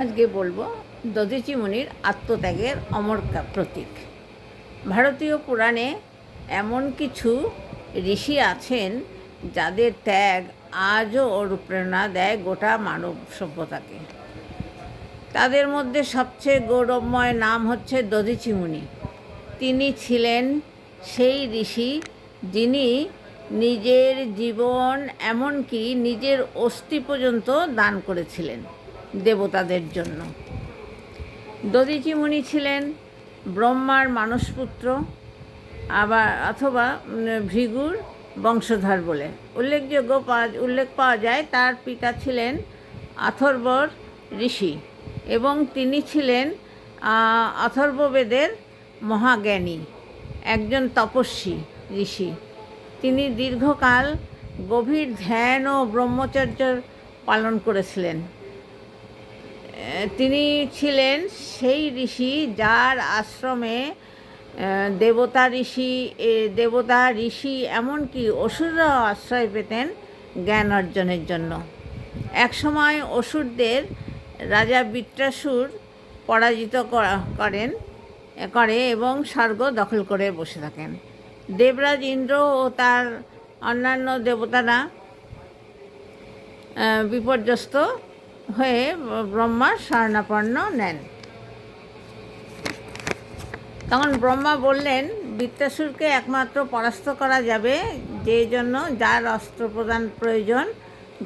আজকে বলব দধিচি মুনির আত্মত্যাগের অমর প্রতীক। ভারতীয় পুরাণে এমন কিছু ঋষি আছেন যাদের ত্যাগ আজও অনুপ্রেরণা দেয় গোটা মানব সভ্যতাকে। তাদের মধ্যে সবচেয়ে গৌরবময় নাম হচ্ছে দধিচি মুনি। তিনি ছিলেন সেই ঋষি যিনি নিজের জীবন এমনকি নিজের অস্থি পর্যন্ত দান করেছিলেন। দেবতাদের জন্য। দধিচি মুনি ছিলেন ব্রহ্মার মানসপুত্র, আবার অথবা ভৃগুর বংশধর বলে। উল্লেখযোগ্য পাওয়া, উল্লেখ পাওয়া যায় তার পিতা ছিলেন অথর্বর ঋষি এবং তিনি ছিলেন অথর্ববেদের মহাজ্ঞানী, একজন তপস্বী ঋষি। তিনি দীর্ঘকাল গভীর ধ্যান ও ব্রহ্মচর্য পালন করেছিলেন। তিনি ছিলেন সেই ঋষি যার আশ্রমে দেবতা ঋষি দেবতা ঋষি এমনকি অসুররাও আশ্রয় পেতেন জ্ঞান অর্জনের জন্য। একসময় অসুরদের রাজা বৃত্রাসুর পরাজিত করা- করেন, করে এবং স্বর্গ দখল করে বসে থাকেন। দেবরাজ ইন্দ্র ও তার অন্যান্য দেবতারা বিপর্যস্ত হয়ে ব্রহ্মার শরণাপন্ন নেন। তখন ব্রহ্মা বললেন বৃত্তাসুরকে একমাত্র পরাস্ত করা যাবে, যে জন্য যার অস্ত্র প্রদান প্রয়োজন,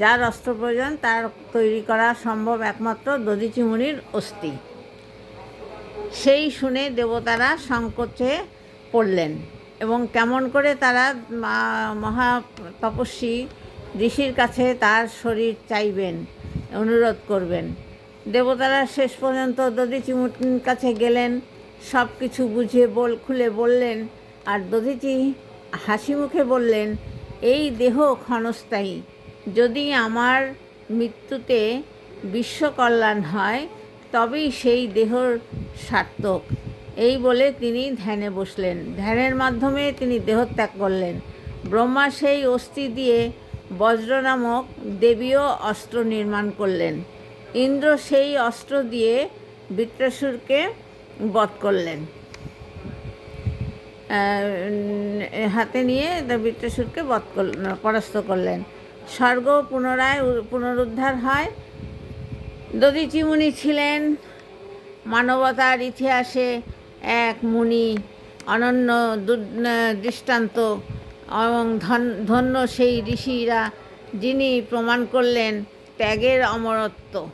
যার অস্ত্র প্রয়োজন তার তৈরি করা সম্ভব একমাত্র দধিচিমুনির অস্থি। সেই শুনে দেবতারা সংকোচে পড়লেন এবং কেমন করে তারা মহা, তপস্বী ঋষির কাছে তার শরীর চাইবেন। অনুরোধ করবেন। দেবতারা শেষ পর্যন্ত দধিচিমুনির কাছে গেলেন সব কিছু বুঝিয়ে বল, খুলে বললেন, আর দধিচি হাসি মুখে বললেন, এই দেহ ক্ষণস্থায়ী। যদি আমার মৃত্যুতে বিশ্বকল্যাণ হয়, তবেই সেই দেহর সার্থক। এই বলে তিনি ধ্যানে বসলেন। ধ্যানের মাধ্যমে তিনি দেহত্যাগ করলেন। ব্রহ্মা সেই অস্থি দিয়ে বজ্র নামক দেবীয় অস্ত্র নির্মাণ করলেন। ইন্দ্র সেই অস্ত্র দিয়ে বৃত্রাসুরকে বধ করলেন। হাতে নিয়ে বৃত্রাসুরকে বধ পরাস্ত করলেন। স্বর্গ পুনরায় পুনরুদ্ধার হয়। দধিচি মুনি ছিলেন। মানবতার ইতিহাসে এক মুনি অনন্য দৃষ্টান্ত এবং ধন- ধন্য সেই ঋষিরা যিনি প্রমাণ করলেন ত্যাগের অমরত্ব।